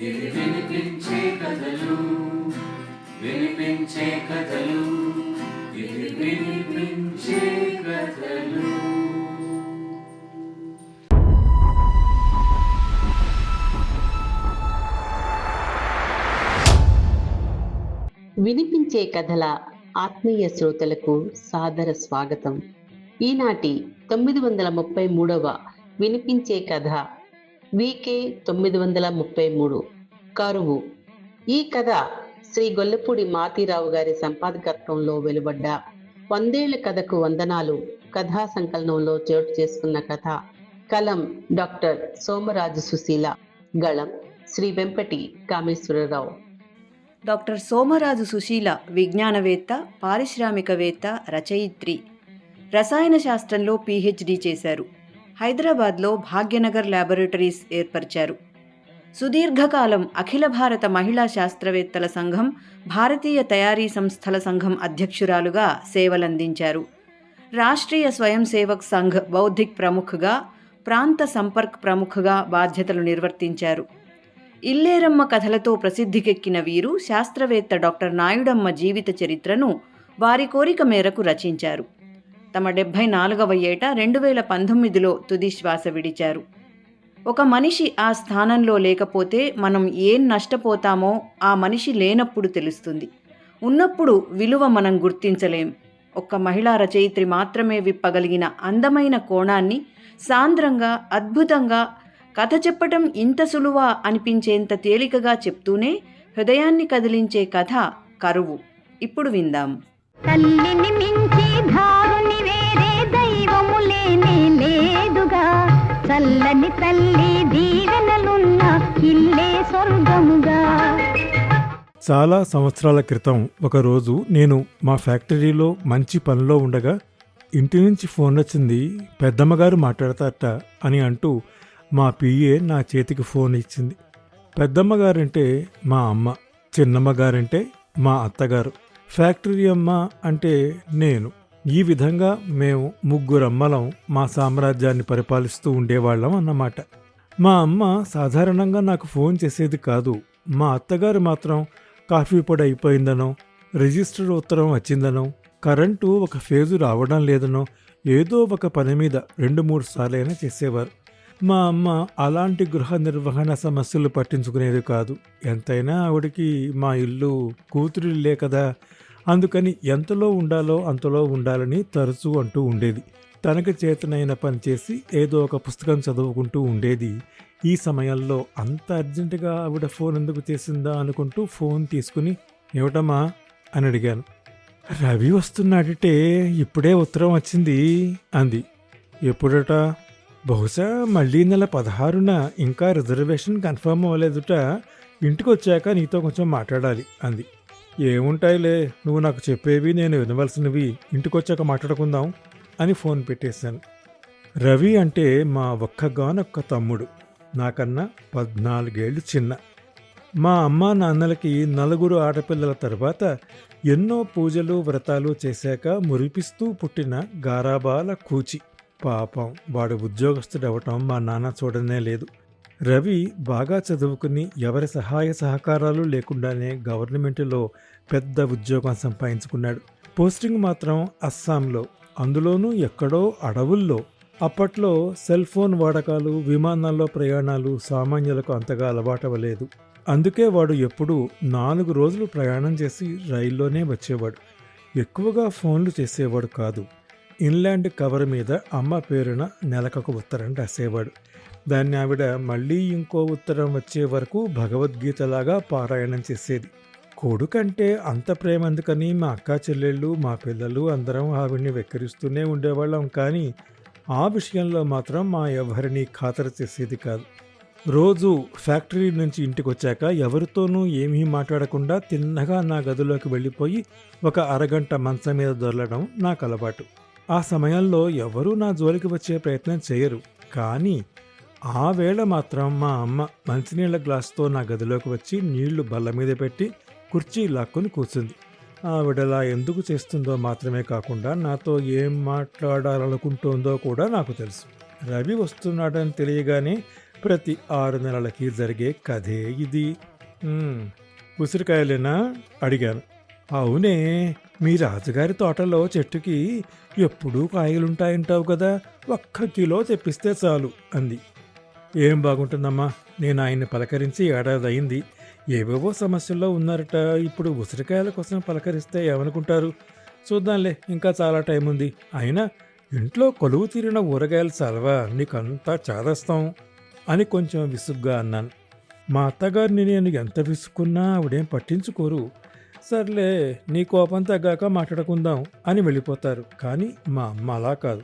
ఇవి వినిపించే కథలు వినిపించే కథలు ఇవి వినిపించే కథలు. వినిపించే కథల ఆత్మీయ శ్రోతలకు సాదర స్వాగతం. ఈనాటి తొమ్మిది వందల ముప్పై మూడవ వినిపించే కథ వికే తొమ్మిది వందల ముప్పై మూడు. కరువు. ఈ కథ శ్రీ గొల్లపూడి మాతిరావు గారి సంపాదకత్వంలో వెలువడ్డ వందేళ్ళ కథకు వందనాలు. కథా సంకలనంలో చోటు చేసుకున్న కథ. కలం డాక్టర్ సోమరాజు సుశీల. గళం శ్రీ వెంపటి కామేశ్వరరావు. డాక్టర్ సోమరాజు సుశీల విజ్ఞానవేత్త పారిశ్రామికవేత్త రచయిత్రి. రసాయన శాస్త్రంలో పీహెచ్డీ చేశారు. హైదరాబాద్లో భాగ్యనగర్ ల్యాబొరేటరీస్ ఏర్పరిచారు. సుదీర్ఘకాలం అఖిల భారత మహిళా శాస్త్రవేత్తల సంఘం భారతీయ తయారీ సంస్థల సంఘం అధ్యక్షురాలుగా సేవలందించారు. రాష్ట్రీయ స్వయం సేవక్ సంఘ్ బౌద్ధిక్ ప్రముఖగా ప్రాంత సంపర్క్ ప్రముఖగా బాధ్యతలు నిర్వర్తించారు. ఇల్లేరమ్మ కథలతో ప్రసిద్ధికెక్కిన వీరు శాస్త్రవేత్త డాక్టర్ నాయుడమ్మ జీవిత చరిత్రను వారి కోరిక మేరకు రచించారు. తమ డెబ్భై నాలుగవ ఏట రెండు వేల పంతొమ్మిదిలో తుది శ్వాస విడిచారు. ఒక మనిషి ఆ స్థానంలో లేకపోతే మనం ఏం నష్టపోతామో ఆ మనిషి లేనప్పుడు తెలుస్తుంది. ఉన్నప్పుడు విలువ మనం గుర్తించలేం. ఒక్క మహిళా రచయిత్రి మాత్రమే విప్పగలిగిన అందమైన కోణాన్ని సాంద్రంగా అద్భుతంగా కథ చెప్పటం ఇంత సులువా అనిపించేంత తేలికగా చెప్తూనే హృదయాన్ని కదిలించే కథ కరువు. ఇప్పుడు విందాం. తల్లిని మించి ధారుని వేరే దైవము లేనే లేదుగా. చల్లని తల్లి దీవెనలున్న ఇల్లే స్వర్గముగా. చాలా సంవత్సరాల క్రితం ఒకరోజు నేను మా ఫ్యాక్టరీలో మంచి పనిలో ఉండగా ఇంటి నుంచి ఫోన్ వచ్చింది పెద్దమ్మగారు మాట్లాడతారట అని అంటూ మా పిఏ నా చేతికి ఫోన్ ఇచ్చింది. పెద్దమ్మగారంటే మా అమ్మ చిన్నమ్మగారంటే మా అత్తగారు. ఫ్యాక్టరీ అమ్మ అంటే నేను. ఈ విధంగా మేము ముగ్గురమ్మలం మా సామ్రాజ్యాన్ని పరిపాలిస్తూ ఉండేవాళ్ళం అన్నమాట. మా అమ్మ సాధారణంగా నాకు ఫోన్ చేసేది కాదు. మా అత్తగారు మాత్రం కాఫీ పొడి అయిపోయిందనో రిజిస్టర్ ఉత్తరం వచ్చిందనో కరెంటు ఒక ఫేజు రావడం లేదనో ఏదో ఒక పని మీద రెండు మూడు సార్లైనా చేసేవారు. మా అమ్మ అలాంటి గృహ నిర్వహణ సమస్యలు పట్టించుకునేది కాదు. ఎంతైనా ఆవిడకి మా ఇల్లు కూతురిల్లే కదా. అందుకని ఎంతలో ఉండాలో అంతలో ఉండాలని తరచూ అంటూ ఉండేది. తనకు చేతనైన పని చేసి ఏదో ఒక పుస్తకం చదువుకుంటూ ఉండేది. ఈ సమయంలో అంత అర్జెంటుగా ఆవిడ ఫోన్ ఎందుకు చేసిందా అనుకుంటూ ఫోన్ తీసుకుని ఏమిటమ్మా? అని అడిగాను. రవి వస్తున్నాడటే ఇప్పుడే ఉత్తరం వచ్చింది అంది. ఎప్పుడట? బహుశా మళ్ళీ నెల పదహారున ఇంకా రిజర్వేషన్ కన్ఫర్మ్ అవ్వలేదుట. ఇంటికి వచ్చాక నీతో కొంచెం మాట్లాడాలి అంది. ఏముంటాయిలే నువ్వు నాకు చెప్పేవి నేను వినవలసినవి ఇంటికి వచ్చాక మాట్లాడుకుందాం అని ఫోన్ పెట్టేశాను. రవి అంటే మా ఒక్కగానొక్క తమ్ముడు నాకన్నా పద్నాలుగేళ్ళు చిన్న. మా అమ్మ నాన్నలకి నలుగురు ఆడపిల్లల తర్వాత ఎన్నో పూజలు వ్రతాలు చేశాక మురిపిస్తూ పుట్టిన గారాబాల కూచి. పాపం. వాడు ఉద్యోగస్తుడవటం మా నాన్న చూడనే లేదు. రవి బాగా చదువుకుని ఎవరి సహాయ సహకారాలు లేకుండానే గవర్నమెంట్లో పెద్ద ఉద్యోగం సంపాదించుకున్నాడు. పోస్టింగ్ మాత్రం అస్సాంలో అందులోనూ ఎక్కడో అడవుల్లో. అప్పట్లో సెల్ ఫోన్ వాడకాలు విమానాల్లో ప్రయాణాలు సామాన్యులకు అంతగా అలవాటవలేదు అందుకే వాడు ఎప్పుడూ నాలుగు రోజులు ప్రయాణం చేసి రైల్లోనే వచ్చేవాడు. ఎక్కువగా ఫోన్లు చేసేవాడు కాదు. ఇన్లాండ్ కవర్ మీద అమ్మ పేరున నెలకొక ఉత్తరం రాసేవాడు. దాన్ని ఆవిడ మళ్ళీ ఇంకో ఉత్తరం వచ్చే వరకు భగవద్గీతలాగా పారాయణం చేసేది. కొడుకంటే అంత ప్రేమ అందుకని మా అక్క చెల్లెళ్ళు మా పిల్లలు అందరం ఆవిడ్ని వెక్కిరిస్తూనే ఉండేవాళ్ళం కానీ ఆ విషయంలో మాత్రం మా ఎవరిని ఖాతరు చేసేది కాదు. రోజు ఫ్యాక్టరీ నుంచి ఇంటికి వచ్చాక ఎవరితోనూ ఏమీ మాట్లాడకుండా తిన్నగా నా గదిలోకి వెళ్ళిపోయి ఒక అరగంట మంచం మీద దొరలడం నాకు అలవాటు ఆ సమయంలో ఎవరూ నా జోలికి వచ్చే ప్రయత్నం చేయరు. కానీ ఆ వేళ మాత్రం మా అమ్మ మంచినీళ్ళ గ్లాసుతో నా గదిలోకి వచ్చి నీళ్ళు బల్ల మీద పెట్టి కుర్చీ లాక్కుని కూర్చుంది. ఆవిడలా ఎందుకు చేస్తుందో మాత్రమే కాకుండా నాతో ఏం మాట్లాడాలనుకుంటుందో కూడా నాకు తెలుసు. రవి వస్తున్నాడని తెలియగానే ప్రతి ఆరు నెలలకి జరిగే కథే ఇది. ఉసిరికాయలేనా? అడిగాను. అవునే మీ రాజుగారి తోటలో చెట్టుకి ఎప్పుడూ కాయలుంటాయంటావు కదా ఒక్క కిలో తెప్పిస్తే చాలు అంది. ఏం బాగుంటుందమ్మా నేను ఆయన్ని పలకరించి ఏడాది అయింది ఏవేవో సమస్యల్లో ఉన్నారట ఇప్పుడు ఉసిరికాయల కోసం పలకరిస్తే ఏమనుకుంటారు? చూద్దాంలే ఇంకా చాలా టైం ఉంది అయినా ఇంట్లో కొలువు తీరిన ఊరగాయలు చలవా నీకంతా చాదస్తాం అని కొంచెం విసుగ్గా అన్నాను. మా అత్తగారిని నేను ఎంత విసుక్కున్నా ఆవిడేం పట్టించుకోరు. సర్లే నీ కోపం తగ్గాక మాట్లాడుకుందాం అని వెళ్ళిపోతారు. కానీ మా అమ్మ అలా కాదు.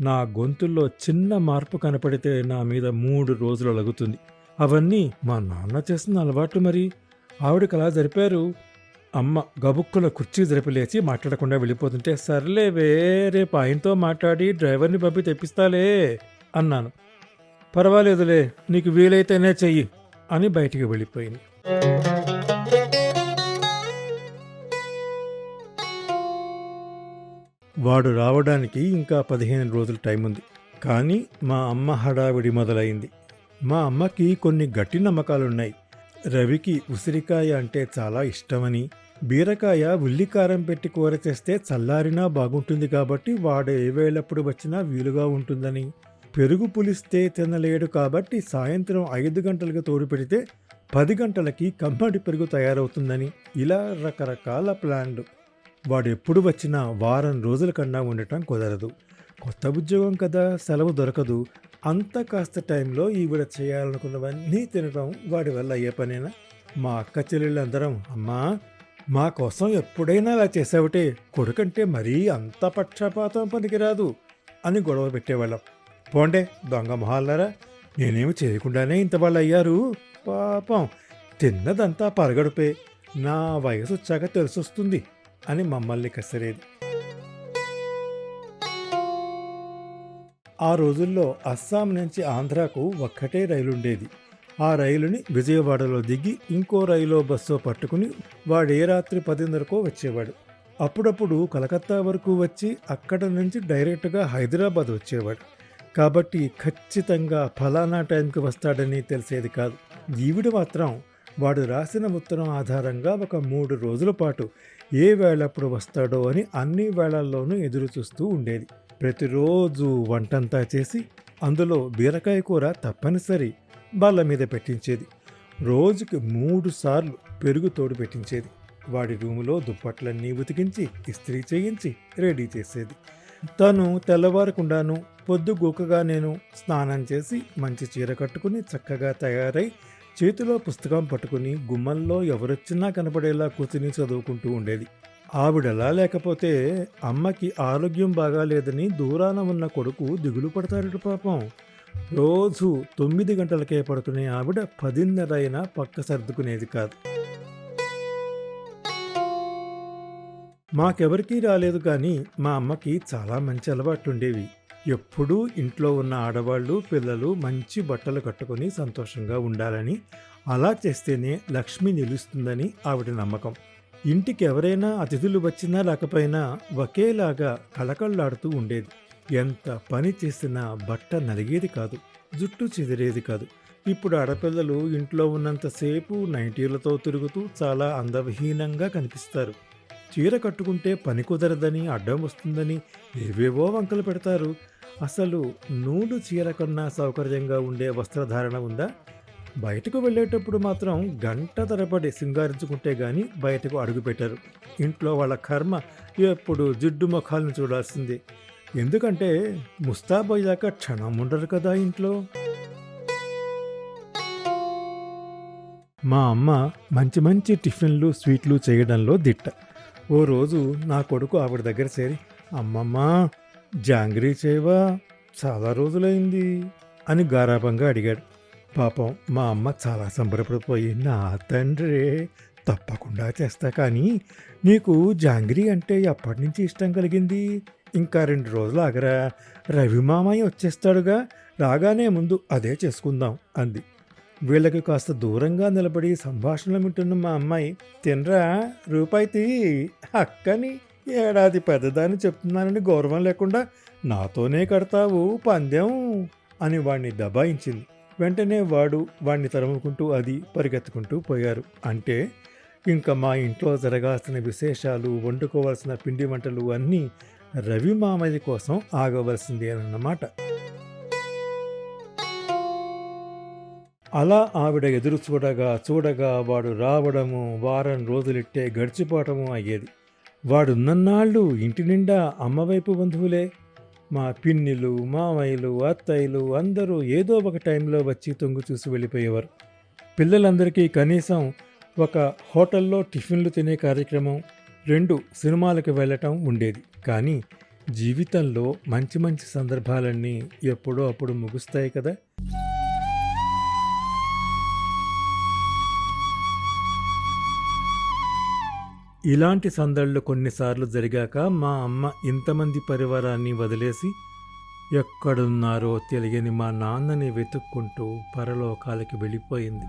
నా గొంతుల్లో చిన్న మార్పు కనపడితే నా మీద మూడు రోజులు లగుతుంది అవన్నీ మా నాన్న చేసిన అలవాట్లు మరి. ఆవిడకి అలా జరిపారు. అమ్మ గబుక్కుల కుర్చీ జరిపిలేచి మాట్లాడకుండా వెళ్ళిపోతుంటే సర్లే రేపు ఆయనతో మాట్లాడి డ్రైవర్ని పంపి తెప్పిస్తాలే అన్నాను. పర్వాలేదులే నీకు వీలైతేనే చెయ్యి అని బయటికి వెళ్ళిపోయింది. వాడు రావడానికి ఇంకా పదిహేను రోజులు టైం ఉంది కానీ మా అమ్మ హడావిడి మొదలైంది. మా అమ్మకి కొన్ని గట్టి నమ్మకాలున్నాయి. రవికి ఉసిరికాయ అంటే చాలా ఇష్టమని బీరకాయ ఉల్లికారం పెట్టి కూర చేస్తే చల్లారినా బాగుంటుంది కాబట్టి వాడు ఏ వేళప్పుడు వచ్చినా వీలుగా ఉంటుందని పెరుగు పులిస్తే తినలేడు కాబట్టి సాయంత్రం ఐదు గంటలకు తోడు పెడితే పది గంటలకి కమ్మడి పెరుగు తయారవుతుందని ఇలా రకరకాల ప్లాన్లు. వాడు ఎప్పుడు వచ్చినా వారం రోజుల కన్నా ఉండటం కుదరదు. కొత్త ఉద్యోగం కదా సెలవు దొరకదు. అంత కాస్త టైంలో ఈవిడ చేయాలనుకున్నవన్నీ తినడం వాడి వల్ల అయ్యే పనేనా? మా అక్క చెల్లెళ్ళందరం అమ్మా మా కోసం ఎప్పుడైనా అలా చేసావుటే కొడుకంటే మరీ అంత పక్షపాతం పనికిరాదు అని గొడవ పెట్టేవాళ్ళం. పోండే దొంగ మొహాలరా నేనేమి చేయకుండానే ఇంత వాళ్ళు అయ్యారు? పాపం తిన్నదంతా పరగడుపే. నా వయసు వచ్చాక తెలిసొస్తుంది. అని మమ్మల్ని కసిరేది. ఆ రోజుల్లో అస్సాం నుంచి ఆంధ్రాకు ఒక్కటే రైలు ఉండేది ఆ రైలుని విజయవాడలో దిగి ఇంకో రైలో బస్సో పట్టుకుని వాడే రాత్రి పదిన్నరకో వచ్చేవాడు. అప్పుడప్పుడు కలకత్తా వరకు వచ్చి అక్కడ నుంచి డైరెక్ట్గా హైదరాబాద్ వచ్చేవాడు. కాబట్టి ఖచ్చితంగా ఫలానా టైంకి వస్తాడని తెలిసేది కాదు. ఈవిడ మాత్రం వాడు రాసిన ఉత్తరం ఆధారంగా ఒక మూడు రోజుల పాటు ఏ వేళప్పుడు వస్తాడో అని అన్ని వేళల్లోనూ ఎదురు చూస్తూ ఉండేది. ప్రతిరోజు వంటంతా చేసి అందులో బీరకాయ కూర తప్పనిసరి బల్ల మీద పెట్టించేది. రోజుకి మూడు సార్లు పెరుగు తోడు పెట్టించేది. వాడి రూములో దుప్పట్లన్నీ ఉతికించి ఇస్త్రీ చేయించి రెడీ చేసేది. తను తెల్లవారకుండాను పొద్దుగూకగా నేను స్నానం చేసి మంచి చీర కట్టుకుని చక్కగా తయారై చేతిలో పుస్తకం పట్టుకుని గుమ్మంలో ఎవరొచ్చినా కనపడేలా కూర్చుని చదువుకుంటూ ఉండేది. ఆవిడలా లేకపోతే అమ్మకి ఆరోగ్యం బాగాలేదని దూరాన ఉన్న కొడుకు దిగులు పడతాడు పాపం. రోజు తొమ్మిది గంటలకే పడుకునే ఆవిడ పదిన్నర అయినా పక్క సర్దుకునేది కాదు. మాకెవరికీ రాలేదు కానీ మా అమ్మకి చాలా మంచి అలవాట్లుండేవి. ఎప్పుడూ ఇంట్లో ఉన్న ఆడవాళ్ళు పిల్లలు మంచి బట్టలు కట్టుకొని సంతోషంగా ఉండాలని అలా చేస్తేనే లక్ష్మి నిలుస్తుందని ఆవిడ నమ్మకం. ఇంటికి ఎవరైనా అతిథులు వచ్చినా లేకపోయినా ఒకేలాగా కళకళ్ళాడుతూ ఉండేది. ఎంత పని చేసినా బట్ట నలిగేది కాదు జుట్టు చెదిరేది కాదు. ఇప్పుడు ఆడపిల్లలు ఇంట్లో ఉన్నంతసేపు నైటీలతో తిరుగుతూ చాలా అందవిహీనంగా కనిపిస్తారు. చీర కట్టుకుంటే పని కుదరదని అడ్డం వస్తుందని ఏవేవో వంకలు పెడతారు. అసలు నూలు చీర కన్నా సౌకర్యంగా ఉండే వస్త్రధారణ ఉందా? బయటకు వెళ్ళేటప్పుడు మాత్రం గంట తరబడి సింగారించుకుంటే గాని బయటకు అడుగుపెట్టారు. ఇంట్లో వాళ్ళ కర్మ ఎప్పుడు జిడ్డు ముఖాలను చూడాల్సింది. ఎందుకంటే ముస్తాబయ్యాక క్షణం ఉండరు కదా ఇంట్లో? మా అమ్మ మంచి మంచి టిఫిన్లు స్వీట్లు చేయడంలో దిట్ట. ఓ రోజు నా కొడుకు ఆవిడ దగ్గర చేరి అమ్మమ్మ జాంగ్రీ చేయవా చాలా రోజులైంది అని గారాభంగా అడిగాడు. పాపం మా అమ్మ చాలా సంబరపడిపోయి నా తండ్రి తప్పకుండా చేస్తా కానీ నీకు జాంగ్రీ అంటే ఎప్పటి నుంచి ఇష్టం కలిగింది? ఇంకా రెండు రోజులు ఆగరా రవి మామయ్య వచ్చేస్తాడుగా రాగానే ముందు అదే చేసుకుందాం అంది. వీళ్ళకి కాస్త దూరంగా నిలబడి సంభాషణలు వింటున్న మా అమ్మాయి తినరా రూపాయి తీ అక్కని ఏడాది పెద్దదాన్ని చెప్తున్నానని గౌరవం లేకుండా నాతోనే కడతావు పందెం అని వాణ్ణి దబాయించింది. వెంటనే వాడు వాణ్ణి తరుముకుంటూ అది పరిగెత్తుకుంటూ పోయారు. అంటే ఇంకా మా ఇంట్లో జరగాల్సిన విశేషాలు వండుకోవాల్సిన పిండి వంటలు అన్నీ రవి మామయ్య కోసం ఆగవలసిందే అన్నమాట. అలా ఆవిడ ఎదురు చూడగా చూడగా వాడు రావడము వారం రోజులిట్టే గడిచిపోవటము అయ్యేది. వాడున్నన్నాళ్ళు ఇంటి నిండా అమ్మవైపు బంధువులే. మా పిన్నిలు మామయ్యలు అత్తయ్యలు అందరూ ఏదో ఒక టైంలో వచ్చి తొంగు చూసి వెళ్ళిపోయేవారు. పిల్లలందరికీ కనీసం ఒక హోటల్లో టిఫిన్లు తినే కార్యక్రమం రెండు సినిమాలకు వెళ్ళటం ఉండేది. కానీ జీవితంలో మంచి మంచి సందర్భాలన్నీ ఎప్పుడో అప్పుడు ముగుస్తాయి కదా. ఇలాంటి సందళ్ళు కొన్నిసార్లు జరిగాక మా అమ్మ ఇంతమంది పరివారాన్ని వదిలేసి ఎక్కడున్నారో తెలియని మా నాన్నని వెతుక్కుంటూ పరలోకాలకి వెళ్ళిపోయింది.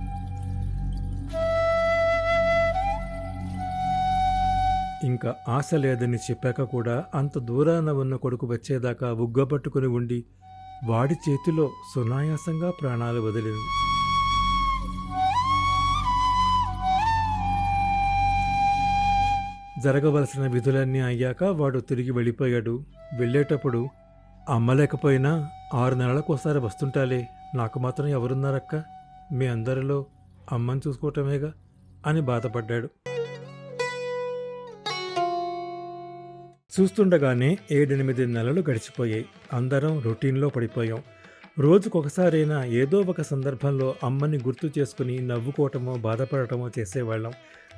ఇంకా ఆశ లేదని చెప్పాక కూడా అంత దూరాన ఉన్న కొడుకు వచ్చేదాకా ఉగ్గబట్టుకుని ఉండి వాడి చేతిలో సునాయాసంగా ప్రాణాలు వదిలింది. జరగవలసిన విధులన్నీ అయ్యాక వాడు తిరిగి వెళ్ళిపోయాడు. వెళ్ళేటప్పుడు అమ్మలేకపోయినా ఆరు నెలలకోసారి వస్తుంటాలే. నాకు మాత్రం ఎవరున్నారక్క? మీ అందరిలో అమ్మని చూసుకోవటమేగా? అని బాధపడ్డాడు. చూస్తుండగానే ఏడెనిమిది నెలలు గడిచిపోయాయి. అందరం రొటీన్లో పడిపోయాం. రోజుకొకసారైనా ఏదో ఒక సందర్భంలో అమ్మని గుర్తు చేసుకుని నవ్వుకోవటమో బాధపడటమో చేసేవాళ్ళం.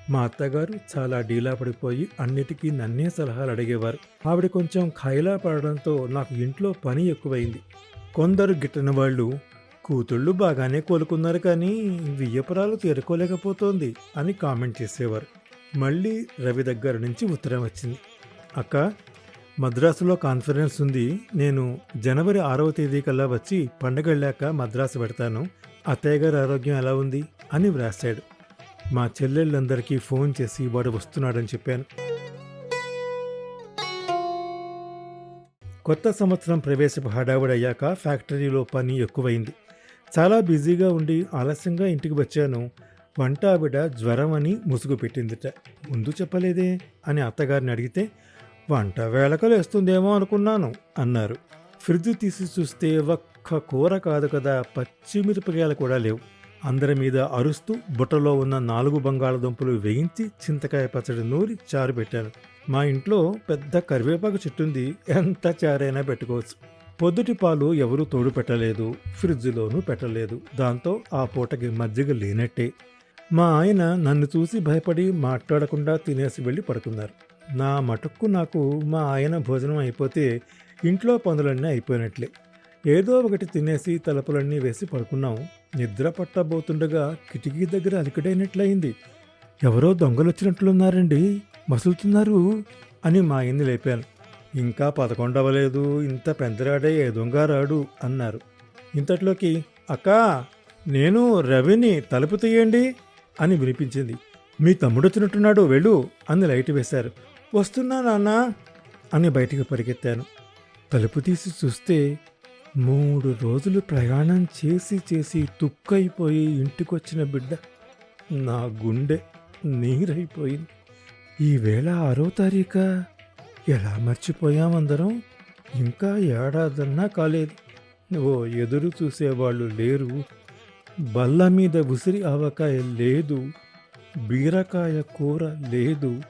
మా అత్తగారు చాలా డీలా పడిపోయి అన్నిటికీ నన్నే సలహాలు అడిగేవారు. ఆవిడ కొంచెం ఖైలా పడడంతో నాకు ఇంట్లో పని ఎక్కువైంది. కొందరు గిట్టని వాళ్ళు కూతుళ్ళు బాగానే కోలుకున్నారు కానీ వియ్యపురాలు తీరుకోలేకపోతోంది అని కామెంట్ చేసేవారు. మళ్ళీ రవి దగ్గర నుంచి ఉత్తరం వచ్చింది. అక్క మద్రాసులో కాన్ఫరెన్స్ ఉంది. నేను జనవరి ఆరవ తేదీ కల్లా వచ్చి పండగ వెళ్ళాక మద్రాసు పెడతాను అత్తయ్య గారి ఆరోగ్యం ఎలా ఉంది? అని వ్రాశాడు. మా చెల్లెళ్ళందరికీ ఫోన్ చేసి వాడు వస్తున్నాడని చెప్పాను. కొత్త సంవత్సరం ప్రవేశపు హడావుడయ్యాక ఫ్యాక్టరీలో పని ఎక్కువైంది. చాలా బిజీగా ఉండి ఆలస్యంగా ఇంటికి వచ్చాను. వంట ఆవిడ జ్వరం అని ముసుగు పెట్టిందిట. ముందు చెప్పలేదే అని అత్తగారిని అడిగితే వంట వేళకలేస్తుందేమో అనుకున్నాను అన్నారు. ఫ్రిడ్జ్ తీసి చూస్తే ఒక్క కూర కాదు కదా పచ్చిమిరపకాయలు కూడా లేవు. అందరి మీద అరుస్తూ బుట్టలో ఉన్న నాలుగు బంగాళదుంపలు వేయించి చింతకాయ పచ్చడి నూరి చారు పెట్టాను మా ఇంట్లో పెద్ద కరివేపాకు చెట్టుంది ఎంత చారైనా పెట్టుకోవచ్చు. పొద్దుటి పాలు ఎవరూ తోడు పెట్టలేదు. ఫ్రిడ్జ్లోనూ పెట్టలేదు. దాంతో ఆ పూటకి మజ్జిగ లేనట్టే. మా ఆయన నన్ను చూసి భయపడి మాట్లాడకుండా తినేసి వెళ్ళి పడుకున్నారు. నా మటుక్కు నాకు మా ఆయన భోజనం అయిపోతే ఇంట్లో పనులన్నీ అయిపోయినట్లే. ఏదో ఒకటి తినేసి తలుపులన్నీ వేసి పడుకున్నాం. నిద్ర పట్టబోతుండగా కిటికీ దగ్గర అలికడైనట్లయింది. ఎవరో దొంగలు వచ్చినట్లున్నారండి మసులుతున్నారు అని మా ఆయన్ని లేపాను. ఇంకా పదకొండవలేదు ఇంత పెందరాడే ఏ దొంగ రాడు అన్నారు. ఇంతట్లోకి అక్కా నేను రవిని తలుపు తీయండి అని వినిపించింది. మీ తమ్ముడు వచ్చినట్టున్నాడు వెళ్ళు అని లైట్ వేశారు. వస్తున్నా నాన్న అని బయటికి పరిగెత్తాను. తలుపు తీసి చూస్తే మూడు రోజులు ప్రయాణం చేసి చేసి తుక్కైపోయి ఇంటికొచ్చిన బిడ్డ నా గుండె నీరైపోయింది. ఈవేళ ఆరో తారీఖా. ఎలా మర్చిపోయామందరం ఇంకా ఏడాదన్నా కాలేదు. ఓ ఎదురు చూసేవాళ్ళు లేరు. బల్ల మీద ఉసిరి ఆవకాయ లేదు. బీరకాయ కూర లేదు.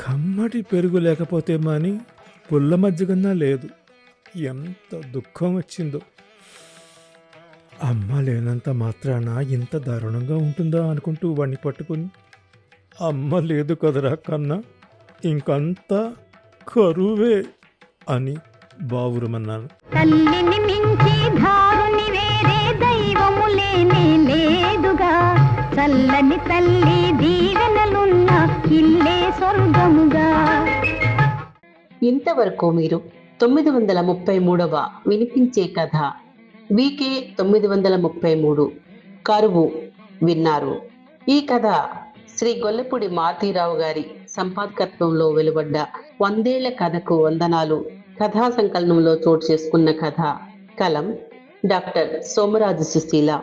కమ్మటి పెరుగు లేకపోతే మాని పుల్ల మజ్జిగన్నా లేదు. ఎంత దుఃఖం వచ్చిందో. అమ్మ లేనంత మాత్రాన ఇంత దారుణంగా ఉంటుందా అనుకుంటూ వాణ్ణి పట్టుకుని అమ్మ లేదు కదరా కన్నా ఇంకంతా కరువే అని బావురమన్నాను. తల్లిని మించి ధారుని వేరే దైవము లేనే లేదుగా. చల్లని తల్లి దీవెనలున్న ఇల్లే స్వర్గముగా. ఇంతవరకు మీరు తొమ్మిది వందల ముప్పై మూడవ వినిపించే కథ. వికే తొమ్మిది వందల ముప్పై మూడు. కరువు విన్నారు. ఈ కథ శ్రీ గొల్లపూడి మారుతీరావు గారి సంపాదకత్వంలో వెలువడ్డ వందేళ్ళ కథకు వందనాలు. కథా సంకలనంలో చోటు చేసుకున్న కథ కలం డాక్టర్ సోమరాజు సుశీల.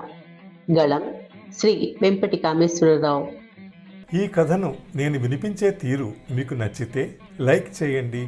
గళం శ్రీ వెంపటి కామేశ్వరరావు ఈ కథను నేను వినిపించే తీరు మీకు నచ్చితే లైక్ చేయండి